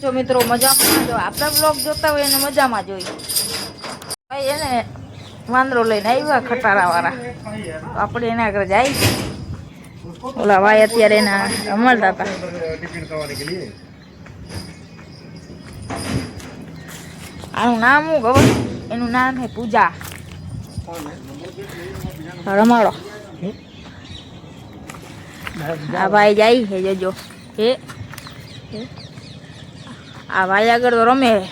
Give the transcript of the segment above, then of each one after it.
જો મિત્રો, મજામાં? જો આપણા બ્લોગ જોતા હોય એને મજામાં જોઈ. ભાઈ એને વાંદરો લઈને આવ્યા ખટારાવાળા. આપણે એના આગળ જાય. ઓલા ભાઈ અત્યારે એના રમાડતા હતા. આનું નામ હું ખબર? એનું નામ છે પૂજા. રમાડો. આ ભાઈ જાય છે, જોજો. હે. આ વાયાગળ રમે.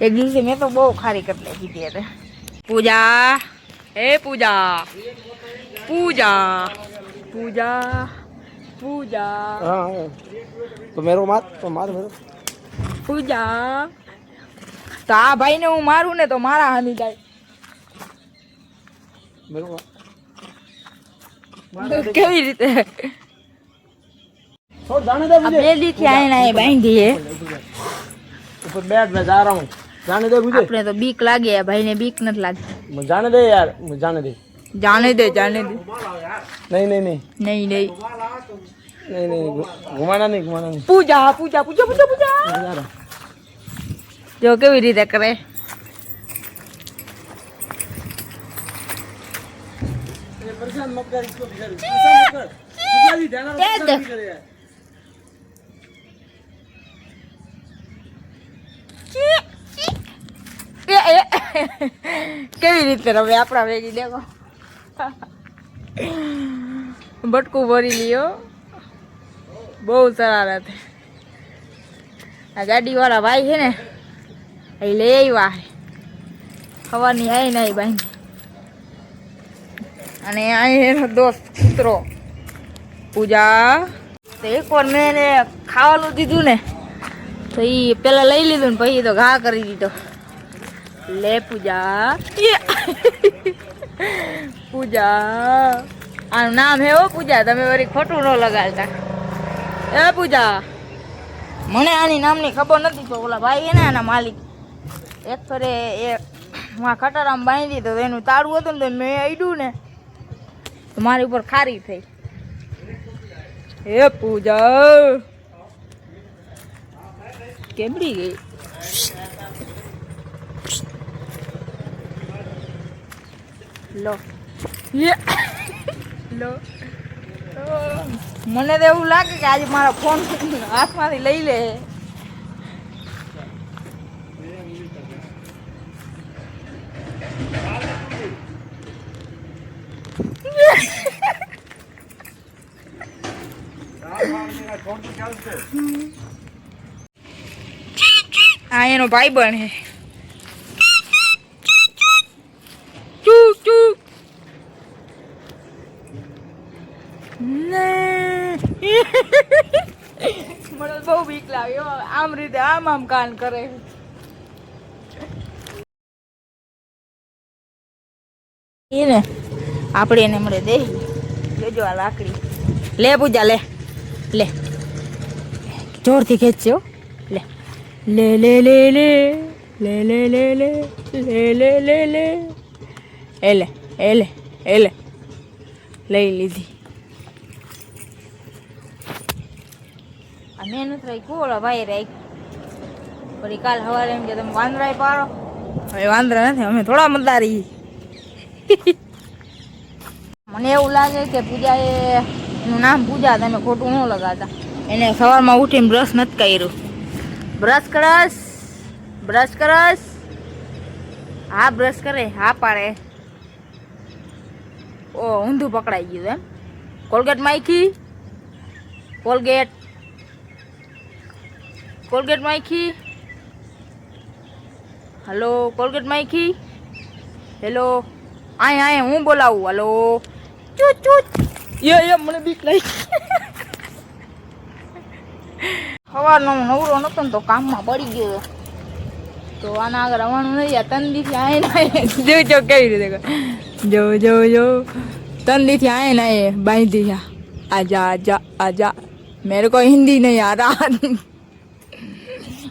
એક દિવસે મેં તો બહુ ખારી કરી કીધી હતી પૂજા. હે પૂજા. પૂજા. પૂજા. હું મારું ને તો મારા હાની જાય. કેવી રીતે? બે દી થી આવીને બાંધીએ. ऊपर બેઠ મેં જા રહા. जाने दे मुझे अपने तो बीक लागे है भाई ने बीक नहीं मुझे जाने दे यार जाने दे जाने दे जाने दे नहीं नहीं नहीं नहीं नहीं नहीं नहीं घुमाना नहीं घुमाना नहीं पूजा पूजा पूजा पूजा पूजा जो केवी રીતે કરે. પરેશાન મત इसको बिगाड़ कर કેવી રીતે રમે? આપણા ભેગી દેખો. બટકું ભરી લ્યો. બહુ શરારત આ ગાડીવાળા ભાઈ છે ને, એ લઈ આવ્યા સવારની આવી નહીં બાંધી. અને અહીં એનો દોસ્ત કૂતરો. પૂજા. તો એકવાર મેં ખાવાનું દીધું ને તો એ પેલા લઈ લીધું ને પછી તો ઘા કરી દીધો. લે પૂજા. પૂજા. આનું નામ હે પૂજા તમે વળી ખોટું ન લગાડતા. એ પૂજા. મને આની નામની ખબર નથી તો ઓલા ભાઈ ને આના માલિક. એક ફરે એ માં ખટારામ બાંધી તો એનું તાળું હતું ને તો મેં આડ્યું ને. તો મારી ઉપર ખારી થઈ. હે પૂજા. કેમડી ગઈ? લો. યે. લો. મને તો એવું લાગે કે આજે મારા ફોન હાથમાંથી લઈ લે. આ એનો ભાઈ બન હે. મને બહુ બીક લાગે આમ રીતે આમ આમ કાન કરે એને આપણે એને મળે દે. જોજો આ લાકડી. લે પૂજા, લે. લે. જોરથી ખેંચશે હો લે લે લે લે લે લે લે લે લે લે લે લે લે એ લે એ લે એ લે લઈ લીધી આ મેં નથી રાખ્યું ઓલા ભાઈ રાખ્યું વળી કાલ સવારે એમ કે તમે વાંદરાય પાડો હવે વાંદરા નથી અમે થોડા મતદારી મને એવું લાગે કે પૂજા એનું નામ પૂજા તમે ખોટું ન લગાતા એને સવારમાં ઉઠીને બ્રશ નથી કર્યું બ્રશ કરસ. બ્રશ કરસ. હા બ્રશ કરે. હા પાડે. ઓ ઊંધું પકડાઈ ગયું એમ. કોલગેટ માખી કોલગેટ કોલગેટ માખી હલો કોલગેટ માખી હેલો આય આય હું બોલાવું? હલો ચૂચ ચૂચ. યે યે મને બીક લાગી. સવારનો નવરો નતો ને તો કામમાં પડી ગયો. તો આના આગળ આવવાનું નહીં, આ તંદીથી આય ને જો જો કેવી રીતે જો જો જો. ત્રણ તંદીથી આય ને એ બાંધી જા આજા આજા આજા મેરે કોઈ હિન્દી નહીં, આ રहा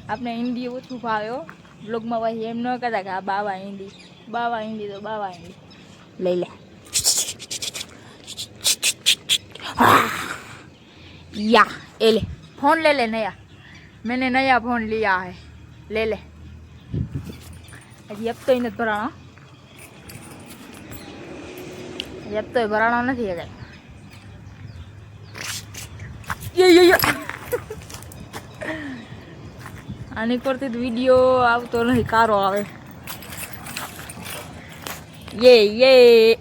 આપણે હિન્દી ઓછું ફાવ્યો બ્લોગમાં ભાઈ એમ ન કહેતા કે આ બાવા હિન્દી. બાવા હિન્દી તો બાવા હિન્દી. લઈ લે. યા, એ લે. ફોન લે લે નયા मैंने नया फोन लिया है ले ले હજી હપ્તો નથી ભરાણો હજી હપ્તો ભરાણો નથી હે કાંઈ યે યે યે આની પરથી તો વિડીયો આવતો નથી કારો આવે યે યે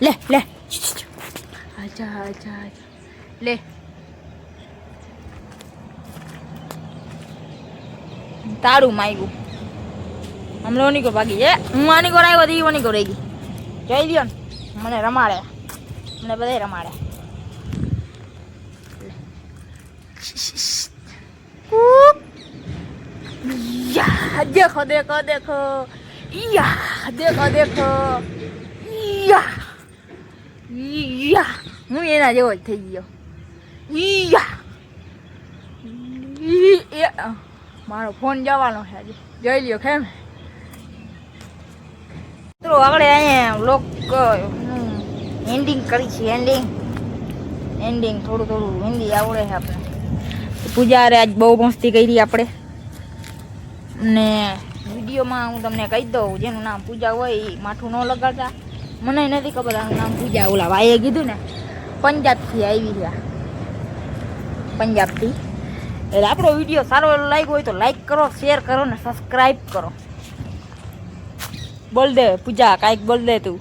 લે લે આજા આજા આજા લે તારું માગ્યું. હમણાં ઓની કો ભાગી જાય. હું આની કોર આવ્યો હતી ઓની કો રહી ગઈ. જોઈ દ્યો ને. મને રમાડે. મને બધા રમાડે. દેખો દેખો દેખો. યા, દેખો દેખો. યા. યા. હું એના જેવો જ થઈ ગયો. યા. મારો ફોન જવાનો છે આજે. જોઈ લ્યો કેમ? મિત્રો, આગળ અહીંયા લોક એન્ડિંગ કરી છે એન્ડિંગ એન્ડિંગ થોડું થોડું હિન્દી આવડે છે આપણે. પૂજા અરે આજ બહુ મસ્તી કરી આપણે. ને વિડીયોમાં હું તમને કહી દઉં, જેનું નામ પૂજા હોય એ માથું ન લગાડતા. મને નથી ખબર આનું નામ પૂજા ઓલા ભાઈએ કીધું ને, પંજાબથી આવી રહ્યા. પંજાબથી. એટલે આપણો વીડિયો સારો લાગ્યો હોય તો લાઈક કરો શેર કરો ને સબસ્ક્રાઈબ કરો. બોલ દે પૂજા, કાંઈક બોલ દે તું.